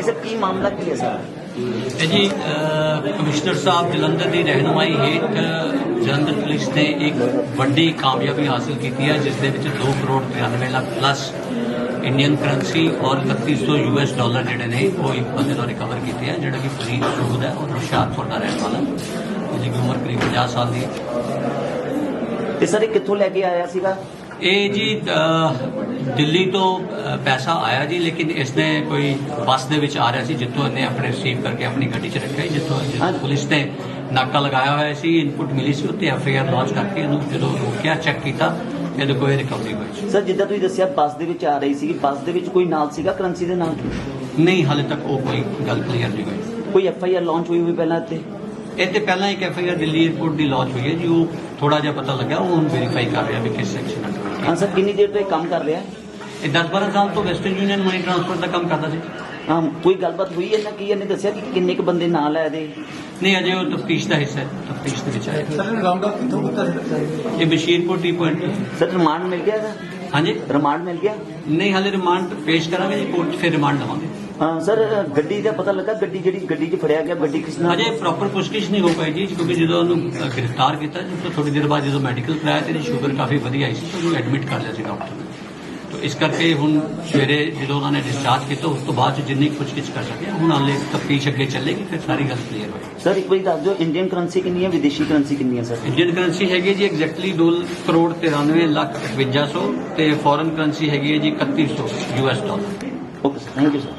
ਹਾਂਜੀ ਸਰ ਕੀ ਮਾਮਲਾ ਕੀ ਹੈ ਸਰ? ਇਹ ਜੀ ਕਮਿਸ਼ਨਰ ਸਾਹਿਬ ਜਲੰਧਰ ਦੀ ਰਹਿਨੁਮਾਈ ਹੇਠ ਜਲੰਧਰ ਪੁਲਿਸ ਨੇ ਇੱਕ ਵੱਡੀ ਕਾਮਯਾਬੀ ਹਾਸਲ ਕੀਤੀ ਹੈ ਜਿਸ ਦੇ ਵਿੱਚ 2 crore 93 lakh plus Indian currency ਔਰ 3100 ਯੂਐਸ ਡਾਲਰ ਜਿਹੜੇ ਨੇ ਉਹ ਇੱਕ ਬੰਦੇ ਤੋਂ ਰਿਕਵਰ ਕੀਤੇ ਆ ਜਿਹੜਾ ਕਿ ਫਰੀਦ ਸੂਦ ਹੈ ਔਰ ਹੁਸ਼ਿਆਰਪੁਰ ਦਾ ਰਹਿਣ ਵਾਲਾ ਜਿਹਦੀ ਉਮਰ ਕਰੀਬ 50 ਸਾਲ ਦੀ ਤੇ ਸਰ ਇਹ ਕਿੱਥੋਂ ਲੈ ਕੇ ਆਇਆ ਸੀਗਾ? ਇਹ ਜੀ ਦਿੱਲੀ ਤੋਂ ਪੈਸਾ ਆਇਆ ਜੀ ਲੇਕਿਨ ਇਸਨੇ ਕੋਈ ਬੱਸ ਦੇ ਵਿੱਚ ਆ ਰਿਹਾ ਸੀ ਜਿੱਥੋਂ ਇਹਨੇ ਆਪਣੇ ਰਿਸੀਵ ਕਰਕੇ ਆਪਣੀ ਗੱਡੀ 'ਚ ਰੱਖਿਆ ਜਿੱਥੋਂ। ਪੁਲਿਸ ਨੇ ਨਾਕਾ ਲਗਾਇਆ ਹੋਇਆ ਸੀ ਇਨਪੁਟ ਮਿਲੀ ਸੀ ਉੱਤੇ ਐਫਆਈਆਰ ਲਾਂਚ ਕਰਕੇ ਇਹਨੂੰ ਜਦੋਂ ਰੋਕਿਆ ਚੈੱਕ ਕੀਤਾ ਇਹਦੇ ਕੋਈ ਰਿਕਵਰੀ ਹੋਈ ਸੀ। ਸਰ ਜਿੱਦਾਂ ਤੁਸੀਂ ਦੱਸਿਆ ਬੱਸ ਦੇ ਵਿੱਚ ਆ ਰਹੀ ਸੀਗੀ ਬੱਸ ਦੇ ਵਿੱਚ ਕੋਈ ਨਾਲ ਸੀਗਾ ਕਰੰਸੀ ਦੇ ਨਾਲ ਨਹੀਂ ਹਾਲੇ ਤੱਕ ਉਹ ਕੋਈ ਗੱਲ ਕਲੀਅਰ ਨਹੀਂ ਹੋਈ ਕੋਈ ਐਫ ਆਈ ਆਰ ਲਾਂਚ ਹੋਈ ਹੋਈ ਪਹਿਲਾਂ ਇੱਥੇ ਇਹ ਤੇ ਪਹਿਲਾਂ ਇੱਕ ਐਫਆਈਆਰ ਦਿੱਲੀ 에ਅਰਪੋਰਟ ਦੀ ਲਾਂਚ ਹੋਈ ਹੈ ਜੀ ਉਹ ਥੋੜਾ ਜਿਹਾ ਪਤਾ ਲੱਗਾ ਉਹ ਹੁਣ ਵੈਰੀਫਾਈ ਕਰ ਰਿਹਾ ਵੀ ਕਿਸ ਸੈਕਸ਼ਨ ਅੰਡਰ ਹਾਂ ਸਰ ਕਿੰਨੀ ਦੇਰ ਤੋਂ ਇਹ ਕੰਮ ਕਰ ਰਿਹਾ? ਹੈ ਇਹ 10-12 ਸਾਲ ਤੋਂ ਵੈਸਟਰਨ ਯੂਨੀਅਨ ਮਨੀ ਟ੍ਰਾਂਸਫਰ ਦਾ ਕੰਮ ਕਰਦਾ ਸੀ। ਹਾਂ ਕੋਈ ਗੱਲਬਾਤ ਹੋਈ ਇਹਨਾਂ ਕੀ? ਇਹਨੇ ਦੱਸਿਆ ਕਿ ਕਿੰਨੇ ਕੁ ਬੰਦੇ ਨਾਲ ਆਏ ਦੇ ਨਹੀਂ ਅਜੇ ਉਹ ਤਫਤੀਸ਼ ਦਾ ਹਿੱਸਾ ਹੈ ਤਫਤੀਸ਼ ਦੇ ਵਿੱਚ ਆਇਆ। ਸਰ ਰਾਉਂਡ ਅਪ ਕਿੱਥੋਂ ਕੀਤਾ ਸੀ ਇਹ Bashirpur T point sir remand ਮਿਲ ਗਿਆ ਇਹਦਾ? ਹਾਂਜੀ? ਰਿਮਾਂਡ ਮਿਲ ਗਿਆ? ਨਹੀਂ ਹਾਲੇ ਰਿਮਾਂਡ ਪੇਸ਼ ਕਰਾਂਗੇ ਜੀ ਕੋਰਟ ਫਿਰ ਰਿਮਾਂਡ ਲਵਾਂਗੇ। ਹਾਂ ਸਰ ਗੱਡੀ ਦਾ ਪਤਾ ਲੱਗਾ ਗੱਡੀ ਜਿਹੜੀ ਗੱਡੀ 'ਚ ਫੜਿਆ ਗਿਆ ਗੱਡੀ ਕਿਸ ਨਾਲ? ਅਜੇ ਪ੍ਰੋਪਰ ਪੁੱਛਗਿੱਛ ਨਹੀਂ ਹੋ ਪਾਈ ਜੀ ਕਿਉਂਕਿ ਜਦੋਂ ਉਹਨੂੰ ਗ੍ਰਿਫਤਾਰ ਕੀਤਾ ਜੀ ਤਾਂ ਥੋੜੀ ਦੇਰ ਬਾਅਦ ਜਦੋਂ ਮੈਡੀਕਲ ਕਰਾਇਆ ਤੇ ਸ਼ੂਗਰ ਕਾਫੀ ਵਧੀ ਆਈ ਸੀ ਤਾਂ ਉਹਨੂੰ ਐਡਮਿਟ ਕਰ ਲਿਆ ਸੀ ਡਾਕਟਰ ਨੇ। ਤਾਂ ਇਸ ਕਰਕੇ ਹੁਣ ਸਵੇਰੇ ਜਦੋਂ ਉਹਨਾਂ ਨੇ ਡਿਸਚਾਰਜ ਕੀਤਾ ਉਸ ਤੋਂ ਬਾਅਦ ਜਿੰਨੀ ਪੁੱਛਗਿੱਛ ਕਰ ਸਕਿਆ ਹੁਣ ਹਾਲੇ ਤਫਤੀਸ਼ ਅੱਗੇ ਚੱਲੇਗੀ ਫਿਰ ਸਾਰੀ ਗੱਲ ਕਲੀਅਰ ਹੋਏਗੀ। ਸਰ ਇੱਕ ਵਾਰੀ ਦੱਸ ਦਿਓ ਇੰਡੀਅਨ ਕਰੰਸੀ ਕਿੰਨੀ ਹੈ ਵਿਦੇਸ਼ੀ ਕਰੰਸੀ ਕਿੰਨੀ ਹੈ ਸਰ? ਇੰਡੀਅਨ ਕਰੰਸੀ ਹੈਗੀ ਜੀ ਐਗਜ਼ੈਕਟਲੀ 2 ਕਰੋੜ 93 ਲੱਖ 5100 ਤੇ ਫੋਰਨ ਕਰੰਸੀ ਹੈਗੀ ਹੈ ਜੀ 3100 US dollar okay sir thank you sir